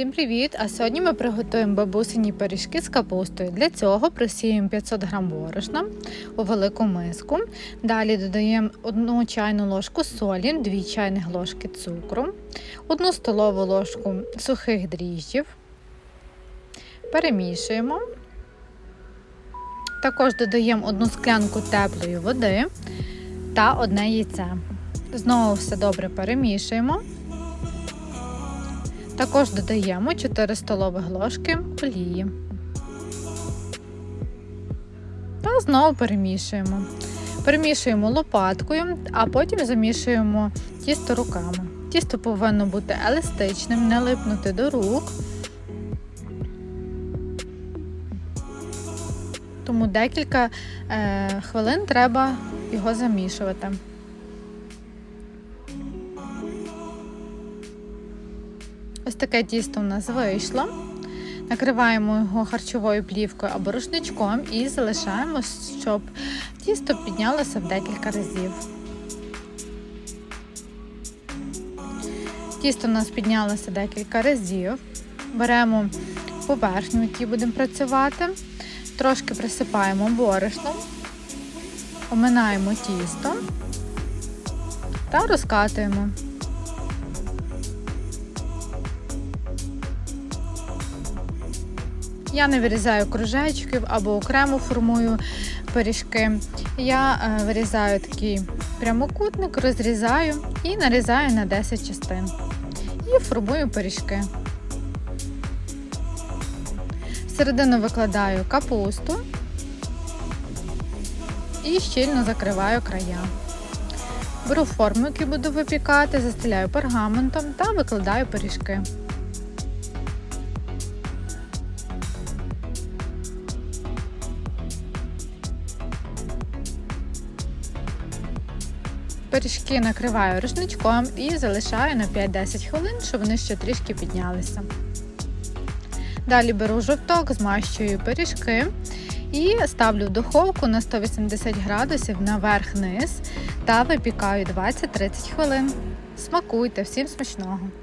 Всім привіт! А сьогодні ми приготуємо бабусині пиріжки з капустою. Для цього просіємо 500 г борошна у велику миску. Далі додаємо 1 чайну ложку солі, 2 чайних ложки цукру, 1 столову ложку сухих дріжджів. Перемішуємо. Також додаємо 1 склянку теплої води та одне яйце. Знову все добре перемішуємо. Також додаємо 4 столових ложки олії. Та знову перемішуємо. Перемішуємо лопаткою, а потім замішуємо тісто руками. Тісто повинно бути еластичним, не липнути до рук. Тому декілька е, хвилин треба його замішувати. Ось таке тісто у нас вийшло. Накриваємо його харчовою плівкою або рушничком і залишаємо, щоб тісто піднялося в декілька разів. Тісто у нас піднялося декілька разів. Беремо поверхню, якій будемо працювати, трошки присипаємо борошном, оминаємо тісто та розкатуємо. Я не вирізаю кружечків або окремо формую пиріжки. Я е, вирізаю такий прямокутник, розрізаю і нарізаю на 10 частин. І формую пиріжки. Всередину викладаю капусту і щільно закриваю края. Беру форму, яку буду випікати, застеляю пергаментом та викладаю пиріжки. Пиріжки накриваю рушничком і залишаю на 5-10 хвилин, щоб вони ще трішки піднялися. Далі беру жовток, змащую пиріжки і ставлю в духовку на 180 градусів наверх-низ та випікаю 20-30 хвилин. Смакуйте, всім смачного!